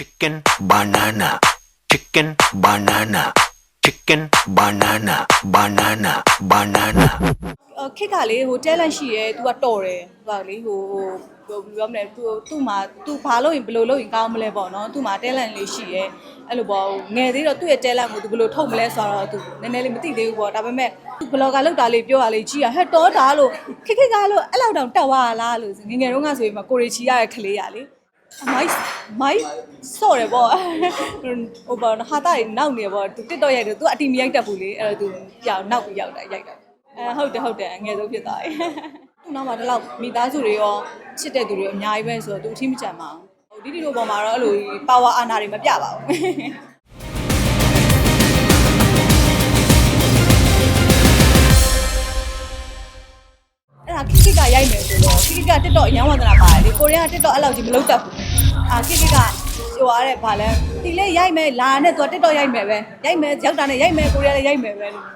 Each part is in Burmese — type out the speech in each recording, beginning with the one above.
chicken banana chicken banana chicken banana banana banana ခက်ကလေဟို talent ရှိရဲသူကတော်တယ်သူကလေဟိုဟိုပြောပြောမလဲသူသူ့မှာသူဘာလို့ရင်ဘယ်လိုလုပ်ရင်ကောင်းမလဲပေါ့နော်သူ့မှာ talent လေးရှိရဲအဲ့လိုပေါ့ငယ်သေးတော့သူ့ရဲ့ talent ကိုသူဘယ်လိုထုတ်မလဲဆိုတော့သူနည်းနည်းလေးမသိသေးဘူးပေါ့ဒါပေမဲ့သူ blogger လောက်တာလေးပြောရလေးကြီးရဟဲ့တော်တာလို့ခက်ခက်ကလို့အဲ့လောက်တောင်တက်သွားလားလို့ငငယ်တော့ကဆိုရင်မကိုရီချီရရဲ့ခလေးရလေး မိုက်မိုက်ဆော့တယ်ပေါ့ဟိုပါဟာတာတွေနောက်နေပေါ့သူ TikTok ရိုက်တယ်သူကအတီမရိုက်တတ်ဘူးလေအဲ့တော့သူပြောင်နောက်ပြီးရောက်တာရိုက်တာအဲဟုတ်တယ်ဟုတ်တယ်အငယ်ဆုံးဖြစ်သွားတယ်သူ့နောက်မှာဒီလောက်မိသားစုတွေရောချစ်တဲ့သူတွေအများကြီးပဲဆိုတော့သူအထီးမကျန်ပါဘူးဒီဒီလိုပေါ်မှာတော့အဲ့လို power အာဏာတွေမပြပါဘူး ဒါခိခိကရိုက်မယ်ဆိုတော့ခိခိက TikTok အရန်ဝန္ဒနာပါတယ်လေကိုရီးယား TikTok အဲ့လောက်ကြီးမလုပ်တတ်ဘူးအာခိခိကဟိုအားတဲ့ဗာလဲဒီလေးရိုက်မယ်လာနဲ့သူက TikTok ရိုက်မယ်ပဲရိုက်မယ်ရောက်တာနဲ့ရိုက်မယ်ကိုရီးယားလည်းရိုက်မယ်ပဲလို့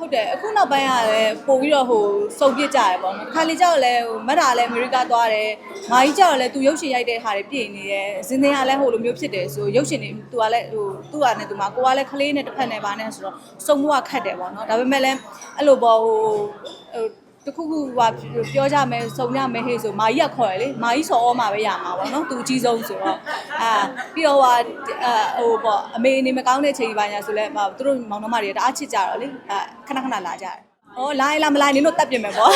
ဟုတ်တယ်အခုနောက်ပိုင်းကလည်းပို့ပြီးတော့ဟိုစုံပြစ်ကြရပေါ့နော်ခါလေးကြောက်လည်းဟိုမတ်တာလည်းအမေရိကသွားတယ်မာကြီးကြောက်လည်းသူရုပ်ရှင်ရိုက်တဲ့ဟာတွေပြင်နေတယ်ဇင်းစင်းကလည်းဟိုလိုမျိုးဖြစ်တယ်ဆိုရုပ်ရှင်တွေသူကလည်းဟိုသူ့ဟာနဲ့သူမှာကိုကလည်းခလေးနဲ့တစ်ဖက်နဲ့ပါနဲ့ဆိုတော့စုံမှုကခတ်တယ်ပေါ့နော်ဒါပေမဲ့လည်းအဲ့လိုပေါ့ဟိုဟို တခုခုဟာပြောကြမယ်စုံကြမယ်ဟေးဆိုမာကြီးကခေါ်ရလေမာကြီးစော်ဩမှာပဲရမှာပေါ့နော်သူအကြီးဆုံးဆိုတော့အာပြီးတော့ဟာဟိုပေါ့အမေအနေမကောင်းတဲ့ချိန်ပိုင်းညာဆိုလဲသူတို့မောင်နှမတွေတအားချစ်ကြတော့လေအာခဏခဏလာကြတယ်ဩလာရင်လာမလာနင်တို့တတ်ပြင်မယ်ပေါ့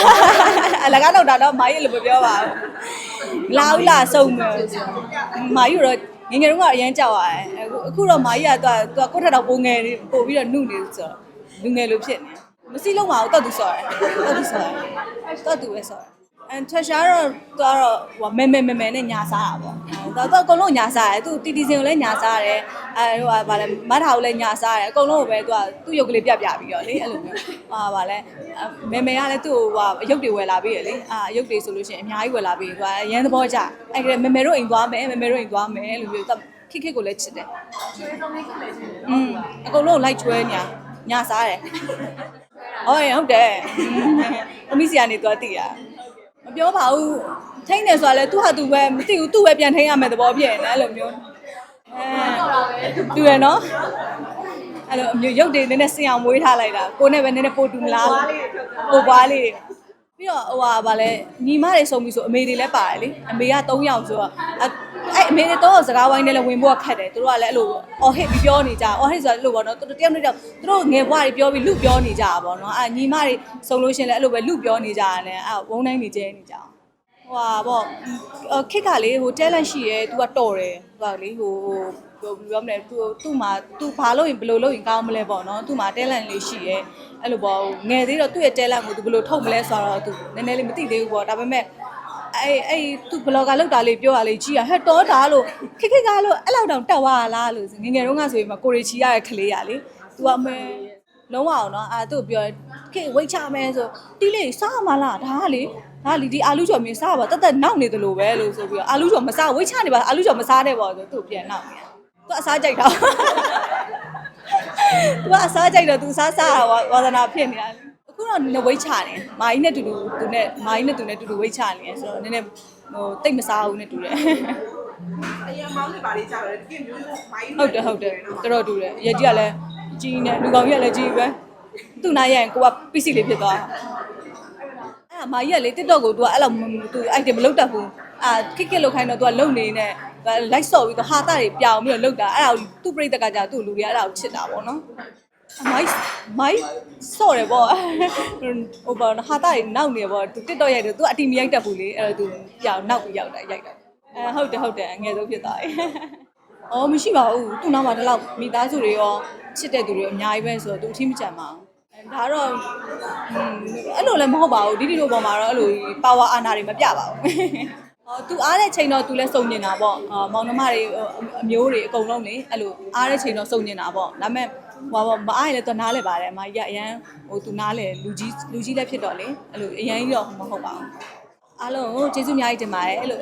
အလကားတော့တာတော့မာကြီးလည်းမပြောပါဘူးလာဦးလာစုံမယ်မာကြီးတော့ငငယ်တုန်းကအရန်ကြောက်ရတယ်အခုအခုတော့မာကြီးကသူကကိုယ့်ထက်တော့ပိုငယ်နေပို့ပြီးတော့နှုတ်နေဆိုတော့လူငယ်လိုဖြစ်နေ မစီလုံးပါဘူးတော့သူဆော်တယ်တော့သူဆော်တယ်တော့သူပဲဆော်တယ်အန်ထရှာတော့သူကတော့ဟိုမဲမဲမဲမဲနဲ့ညာစားတာပေါ့တော့တော့အကုန်လုံးညာစားတယ်သူတီတီစင်ကိုလည်းညာစားတယ်အဲဟိုဟာဗာလဲမတ်ထာကိုလည်းညာစားတယ်အကုန်လုံးကိုပဲသူကသူ့ရုပ်ကလေးပြပြပြီးတော့လေအဲ့လိုမျိုးဟာဗာလဲမဲမဲကလည်းသူ့ဟိုဟာရုပ်တွေဝယ်လာပြီးရလေအာရုပ်တွေဆိုလို့ရှိရင်အများကြီးဝယ်လာပြီးသူကရန်သဘောကြအဲ့ကလေးမဲမဲတို့အိမ်သွားမယ်မဲမဲတို့အိမ်သွားမယ်အဲ့လိုမျိုးသူခစ်ခစ်ကိုလည်းချစ်တယ်ချွေးဆုံးလေးကိုလည်းချစ်တယ်อืมအကုန်လုံးလိုက်ချွဲညာညာစားတယ် ဟုတ်ရင်ဟုတ်တယ်အမိစီကနေသွားတည်ရမပြောပါဘူးထိန်းတယ်ဆိုတာလဲသူ့ဟာသူပဲမသိဘူးသူ့ပဲပြန်ထိန်းရမယ်သဘောဖြစ်နေတယ်အဲ့လိုမျိုးအဲတူရနော်အဲ့လိုအမျိုးရုပ်တွေနည်းနည်းစင်အောင်မွေးထားလိုက်တာကိုနဲ့ပဲနည်းနည်းပိုတူမလားပိုပွားလေးပြီးတော့ဟိုဟာဗာလဲညီမတွေစုံပြီဆိုအမေတွေလည်းပါတယ်လေအမေက3ယောက်ဆိုတော့ အဲ့အမေတွေတော့စကားဝိုင်းနဲ့လည်းဝင်ဖို့ခက်တယ်သူတို့ကလည်းအဲ့လိုအော်ဟစ်ပြီးပြောနေကြအော်ဟစ်ဆိုတော့အဲ့လိုပေါ့နော်သူတို့တယောက်နဲ့တယောက်သူတို့ငယ်ဘွားတွေပြောပြီးလူပြောနေကြတာပေါ့နော်အဲ့ညီမတွေစုံလို့ရှင်လည်းအဲ့လိုပဲလူပြောနေကြရတယ်အဲ့ဝုန်းတိုင်းနေကျဲနေကြအောင်ဟိုဟာပေါ့ခစ်ကလေဟိုတဲလက်ရှိရဲ तू ကတော်တယ် तू ကလေဟိုဟိုဘယ်လိုပြောမလဲ तू သူ့မှာ तू ဘာလို့ရင်ဘယ်လိုလုပ်ရင်ကောင်းမလဲပေါ့နော်သူ့မှာတဲလန့်လေးရှိရဲအဲ့လိုပေါ့ငယ်သေးတော့သူ့ရဲ့တဲလန့်ကို तू ဘယ်လိုထုတ်မလဲဆိုတော့ तू နည်းနည်းလေးမသိသေးဘူးပေါ့ဒါပေမဲ့ အဲ့အဲ့သူဘလော့ဂါလောက်တာလေးပြောရလေးကြည့်ရဟဲ့တော်တာလို့ခက်ခက်ကားလို့အဲ့လောက်တောင်တက်သွားလားလို့ငငယ်တုန်းကဆိုရင်မကိုရီချီရရဲ့ကလေးရလေ तू အမေလုံးဝအောင်နော်အာသူ့ပြောခေဝိတ်ချမယ်ဆိုတီးလေးစားမလားဒါကလေဒါလီဒီအာလူကျော်မင်းစားပါတက်တက်နောက်နေတယ်လို့ပဲလို့ဆိုပြီးတော့အာလူကျော်မစားဝိတ်ချနေပါအာလူကျော်မစားတဲ့ပေါ့ဆိုသူ့ပြန်နောက်နေတာသူအစားကြိုက်တာသူကအစားကြိုက်တော့သူစားစားဝါသနာဖြစ်နေတာအ ခုတော့နဝိတ်ချတယ်မာကြီးနဲ့တူတူသူနဲ့မာကြီးနဲ့သူနဲ့တူတူဝိတ်ချနေတယ်ဆိုတော့နည်းနည်းဟိုတိတ်မစားဘူးနဲ့တူတယ်အရင်မောင်းနေပါလေကြာတယ်တကယ်မျိုးမျိုးမိုင်းဟုတ်တယ်ဟုတ်တယ်တော်တော်တူတယ်ရကြီးကလည်းကြီးနေလူကောင်ကြီးကလည်းကြီးပဲသူ့နားရရင်ကိုက PC လေးဖြစ်သွားအဲ့ဒါမာကြီးကလေ TikTok ကို तू ကအဲ့လိုသူ item မလုပ်တတ်ဘူးအာခစ်ခစ်လောက်ခိုင်းတော့ तू ကလုံနေနဲ့ like ဆော့ပြီးတော့ဟာတာတွေပြောင်းပြီးတော့လောက်တာအဲ့ဒါကိုသူ့ပြိတ္တကကြာသူ့လူတွေကအဲ့ဒါကိုချစ်တာပေါ့နော် မိုက်မိုက်ဆော့တယ်ပေါ့ဟိုပေါ့ဟာတာတွေနောက်နေပေါ့သူ TikTok ရိုက်တယ် तू အတီမရိုက်တတ်ဘူးလေအဲ့တော့ तू ပြောင်းနောက်ပြီးရောက်တာရိုက်တာအဲဟုတ်တယ်ဟုတ်တယ်အငယ်ဆုံးဖြစ်သွားတယ်။အော်မရှိပါဘူး။သူ့နောက်မှာဒီလောက်မိသားစုတွေရောချစ်တဲ့သူတွေအများကြီးပဲဆိုတော့သူအထီးမချမ်းပါဘူး။အဲဒါတော့အဲ့လိုလည်းမဟုတ်ပါဘူး။ဒီဒီလိုပေါ်မှာတော့အဲ့လို power အာဏာတွေမပြပါဘူး။အော် သူအားတဲ့ချိန်တော့သူလည်းစုံနေတာပေါ့။အော်မောင်နှမတွေအမျိုးတွေအကုန်လုံးလေအဲ့လိုအားတဲ့ချိန်တော့စုံနေတာပေါ့။ဒါပေမဲ့ဟိုပါမအားရလည်းသူနားလဲပါတယ်အမကြီးကအရန်ဟိုသူနားလဲလူကြီးလူကြီးလည်းဖြစ်တော့လေအဲ့လိုအရန်ကြီးတော့မဟုတ်ပါဘူး။အားလုံးကိုကျေးဇူးအများကြီးတင်ပါတယ်အဲ့လို